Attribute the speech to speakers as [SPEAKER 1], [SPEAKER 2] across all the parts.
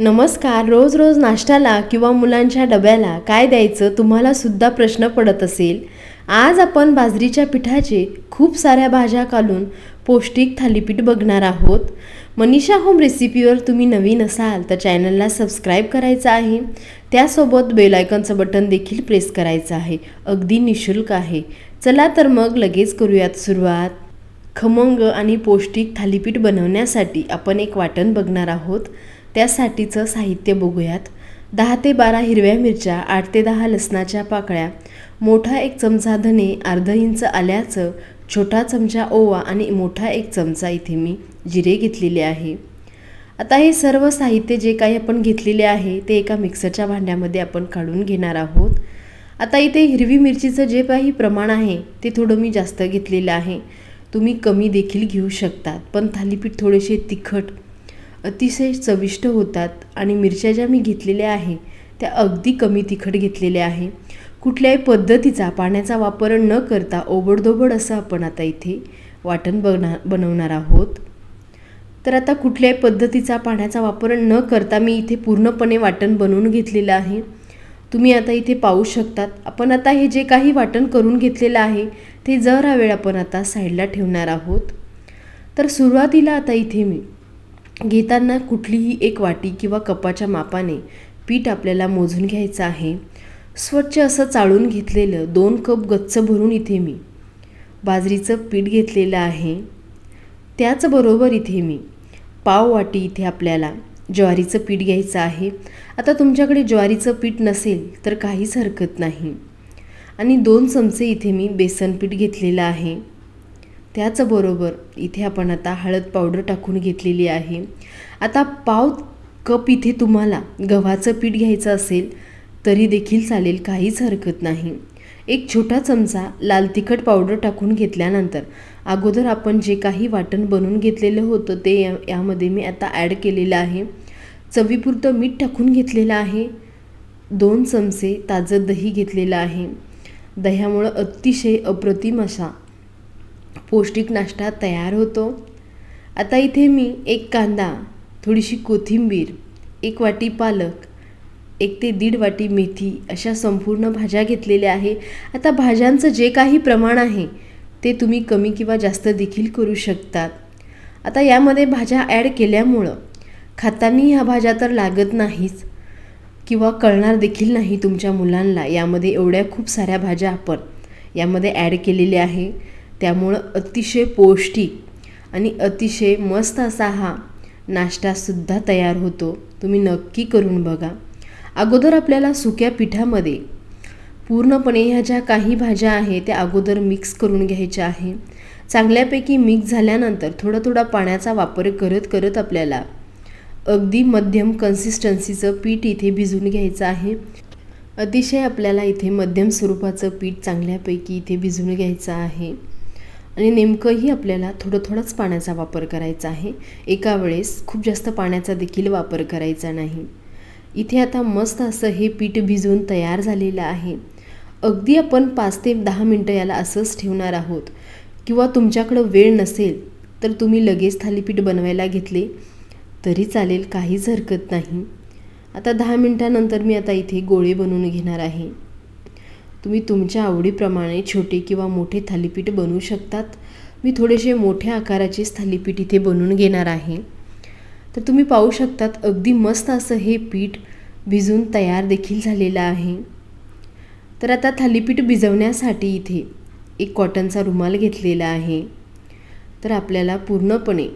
[SPEAKER 1] नमस्कार रोज रोज नाश्त्याला किंवा मुलांच्या डब्याला काय द्यायचं तुम्हाला सुद्धा प्रश्न पडत असेल. आज आपण बाजरीच्या पिठाचे खूप साऱ्या भाज्या घालून पौष्टिक थालीपीठ बघणार आहोत. मनीषा होम रेसिपीवर तुम्ही नवीन असाल तर चॅनलला सबस्क्राईब करायचं आहे. त्यासोबत बेलायकनचं बटन देखील प्रेस करायचं आहे. अगदी निशुल्क आहे. चला तर मग लगेच करूयात सुरुवात. खमंग आणि पौष्टिक थालीपीठ बनवण्यासाठी आपण एक वाटण बघणार आहोत. त्यासाठीचं साहित्य बघूयात. दहा ते बारा हिरव्या मिरच्या आठ ते दहा लसणाच्या पाकळ्या मोठा एक चमचा धने अर्ध इंच आल्याचं छोटा चमचा ओवा आणि मोठा एक चमचा इथे मी जिरे घेतलेले आहे. आता हे सर्व साहित्य जे काही आपण घेतलेले आहे ते एका मिक्सरच्या भांड्यामध्ये आपण काढून घेणार आहोत. आता इथे हिरवी मिरचीचं जे काही प्रमाण आहे ते थोडं मी जास्त घेतलेलं आहे. तुम्ही कमी देखील घेऊ शकतात पण थालीपीठ थोडेसे तिखट अतिशय चविष्ट होतात आणि मिरच्या ज्या मी घेतलेल्या आहे त्या अगदी कमी तिखट घेतलेल्या आहे. कुठल्याही पद्धतीचा पाण्याचा वापर न करता ओबडधोबड असं आपण आता इथे वाटण बना बनवणार आहोत. तर आता कुठल्याही पद्धतीचा पाण्याचा वापर न करता मी इथे पूर्णपणे वाटण बनवून घेतलेलं आहे. तुम्ही आता इथे पाहू शकतात आपण आता हे जे काही वाटण करून घेतलेलं आहे ते जरा वेळ आपण आता साईडला ठेवणार आहोत. तर सुरुवातीला आता इथे मी घेताना कुठलीही एक वाटी किंवा कपाच्या मापाने पीठ आपल्याला मोजून घ्यायचं आहे. स्वच्छ असं चाळून घेतलेलं दोन कप गच्च भरून इथे मी. बाजरीचं पीठ घेतलेलं आहे. त्याचबरोबर इथे मी पाव वाटी इथे आपल्याला ज्वारीचं पीठ घ्यायचं आहे. आता तुमच्याकडे ज्वारीचं पीठ नसेल तर काहीच हरकत नाही. आणि दोन चमचे इथे मी बेसन पीठ घेतलेलं आहे. त्याचबरोबर इथे आपण आता हळद पावडर टाकून घेतलेली आहे. आता पाव कप इथे तुम्हाला गव्हाचं पीठ घ्यायचं असेल तरी देखील चालेल काहीच हरकत नाही. एक छोटा चमचा लाल तिखट पावडर टाकून घेतल्यानंतर अगोदर आपण जे काही वाटण बनवून घेतलेलं होतं ते या यामध्ये मी आता ॲड केलेलं आहे. चवीपुरतं मीठ टाकून घेतलेलं आहे. दोन चमचे ताजं दही घेतलेलं आहे. दह्यामुळं अतिशय अप्रतिम अशा पौष्टिक नाश्ता तयार होतो. आता इथे मी एक कांदा थोडीशी कोथिंबीर एक वाटी पालक एक ते दीड वाटी मेथी अशा संपूर्ण भाज्या घेतलेल्या आहे. आता भाज्यांचं जे काही प्रमाण आहे ते तुम्ही कमी किंवा जास्त देखील करू शकतात. आता यामध्ये भाज्या ॲड केल्यामुळं खाताना ह्या भाज्या तर लागत नाहीच किंवा कळणार देखील नाही तुमच्या मुलांना. यामध्ये एवढ्या खूप साऱ्या भाज्या आपण यामध्ये ॲड केलेल्या आहे. त्यामुळं अतिशय पौष्टिक आणि अतिशय मस्त असा हा नाश्तासुद्धा तयार होतो. तुम्ही नक्की करून बघा. अगोदर आपल्याला सुक्या पिठामध्ये पूर्णपणे ह्या ज्या काही भाज्या आहे त्या अगोदर मिक्स करून घ्यायच्या आहे. चांगल्यापैकी मिक्स झाल्यानंतर थोडा थोडा पाण्याचा वापर करत करत आपल्याला अगदी मध्यम कन्सिस्टन्सीचं पीठ इथे भिजून घ्यायचं आहे. अतिशय आपल्याला इथे मध्यम स्वरूपाचं पीठ चांगल्यापैकी इथे भिजून घ्यायचं आहे. आणि नेमकंही आपल्याला थोडं थोडंच पाण्याचा वापर करायचा आहे. एका वेळेस खूप जास्त पाण्याचा देखील वापर करायचा नाही. इथे आता मस्त असं हे पीठ भिजवून तयार झालेलं आहे. अगदी आपण पाच ते दहा मिनटं याला असंच ठेवणार आहोत. किंवा तुमच्याकडं वेळ नसेल तर तुम्ही लगेच थालीपीठ बनवायला घेतले तरी चालेल काहीच हरकत नाही. आता दहा मिनटानंतर मी आता इथे गोळे बनवून घेणार आहे. तुम्ही तुमच्या आवडीप्रमाणे छोटे किंवा मोठे थालीपीठ बनवू शकतात. मी थोडेसे मोठ्या आकाराचेच थालीपीठ इथे बनवून घेणार आहे. तर तुम्ही पाहू शकतात अगदी मस्त असं हे पीठ भिजून तयार देखील झालेलं आहे. तर आता थालीपीठ भिजवण्यासाठी इथे एक कॉटनचा रुमाल घेतलेला आहे. तर आपल्याला पूर्णपणे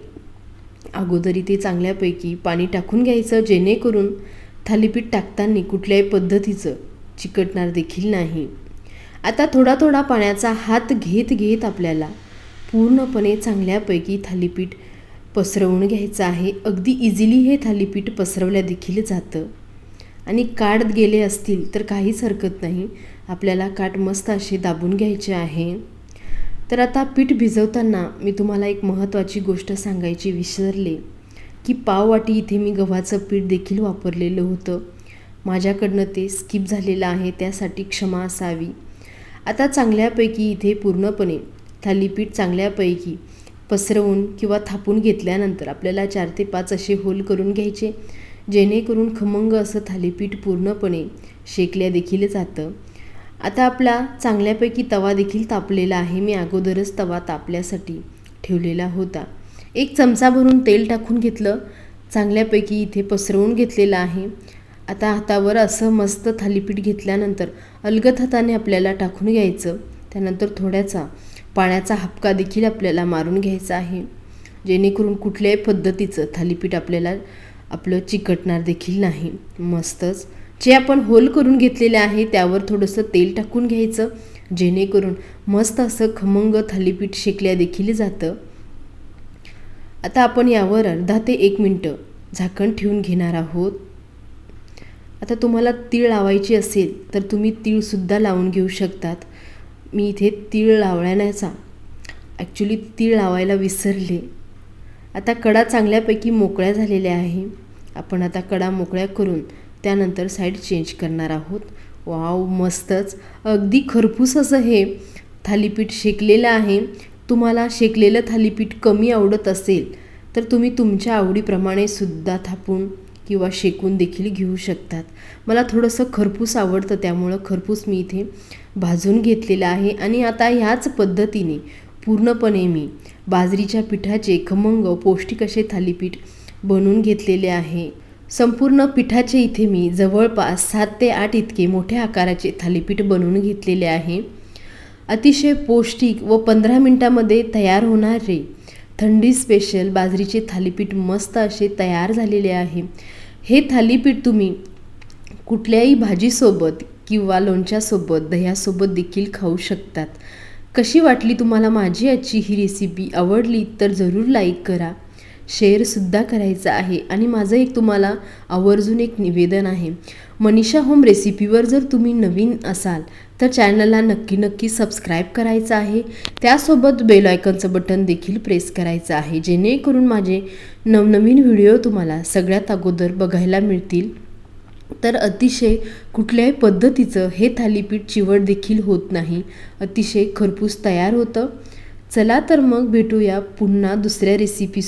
[SPEAKER 1] अगोदर इथे चांगल्यापैकी पाणी टाकून घ्यायचं जेणेकरून थालीपीठ टाकताना कुठल्याही पद्धतीचं चिकटणार देखील नाही. आता थोडा थोडा पाण्याचा हात घेत घेत आपल्याला पूर्णपणे चांगल्यापैकी थालीपीठ पसरवून घ्यायचं आहे. अगदी इझिली हे थालीपीठ पसरवल्या देखील जातं. आणि काठ गेले असतील तर काहीच हरकत नाही. आपल्याला काठ मस्त असे दाबून घ्यायचे आहे. तर आता पीठ भिजवताना मी तुम्हाला एक महत्त्वाची गोष्ट सांगायची विसरले. की पाववाटी इथे मी गव्हाचं पीठ देखील वापरलेलं होतं. माझ्याकडनं ते स्किप झालेलं आहे त्यासाठी क्षमा असावी. आता चांगल्यापैकी इथे पूर्णपणे थालीपीठ चांगल्यापैकी पसरवून किंवा थापून घेतल्यानंतर आपल्याला चार ते पाच असे होल करून घ्यायचे जेणेकरून खमंग असं थालीपीठ पूर्णपणे शेकल्या देखील जातं. आता आपला चांगल्यापैकी तवा देखील तापलेला आहे. मी अगोदरच तवा तापल्यासाठी ठेवलेला होता. एक चमचा भरून तेल टाकून घेतलं. चांगल्यापैकी इथे पसरवून घेतलेलं आहे. आता हातावर असं मस्त थालीपीठ घेतल्यानंतर अलगद हाताने आपल्याला टाकून घ्यायचं. त्यानंतर थोड्याचा पाण्याचा हपका देखील आपल्याला मारून घ्यायचा आहे. जेणेकरून कुठल्याही पद्धतीचं थालीपीठ आपल्याला आपलं चिकटणार देखील नाही. मस्तच. जे आपण होल करून घेतलेले आहे त्यावर थोडंसं तेल टाकून घ्यायचं. जेणेकरून मस्त असं खमंग थालीपीठ शेकल्या देखील जातं. आता आपण यावर अर्धा ते एक मिनटं झाकण ठेवून घेणार आहोत. आता तुम्हाला तीळ लावायची असेल तर तुम्ही तीळसुद्धा लावून घेऊ शकतात. मी इथे तीळ लावण्याचा ॲक्च्युली तीळ लावायला विसरले. आता कडा चांगल्यापैकी मोकळ्या झालेल्या आहे. आपण आता कडा मोकळ्या करून त्यानंतर साईड चेंज करणार आहोत. वाव मस्तच. अगदी खरपूस असं हे थालीपीठ शेकलेलं आहे. तुम्हाला शेकलेलं थालीपीठ कमी आवडत असेल तर तुम्ही तुमच्या आवडीप्रमाणे सुद्धा थापून किंवा शेकून देखील घेऊ शकतात. मला थोडंसं खरपूस आवडतं त्यामुळं खरपूस मी इथे भाजून घेतलेलं आहे. आणि आता ह्याच पद्धतीने पूर्णपणे मी बाजरीच्या पिठाचे खमंग पौष्टिक असे थालीपीठ बनवून घेतलेले आहे. संपूर्ण पिठाचे इथे मी जवळपास सात ते आठ इतके मोठ्या आकाराचे थालीपीठ बनवून घेतलेले आहे. अतिशय पौष्टिक व पंधरा मिनटामध्ये तयार होणारे थंडी स्पेशल बाजरीचे थालीपीठ मस्त असे तयार झालेले आहे. हे थालीपीठ तुम्ही कुठल्याही भाजीसोबत किंवा लोणच्यासोबत दह्यासोबत देखील खाऊ शकतात. कशी वाटली तुम्हाला माझी आजची ही रेसिपी आवडली तर जरूर लाईक करा. शेअरसुद्धा करायचं आहे. आणि माझं एक तुम्हाला आवर्जून एक निवेदन आहे. मनीषा होम रेसिपीवर जर तुम्ही नवीन असाल तर चॅनलला नक्की नक्की सबस्क्राईब करायचं आहे. त्यासोबत बेल आयकनचं बटन देखील प्रेस करायचं आहे. जेणेकरून माझे नवनवीन व्हिडिओ तुम्हाला सगळ्यात अगोदर बघायला मिळतील. तर अतिशय कुठल्याही पद्धतीचं हे थालीपीठ चिवड देखील होत नाही. अतिशय खरपूस तयार होतं. चला तर मग भेटूया पुन्हा दुसऱ्या रेसिपी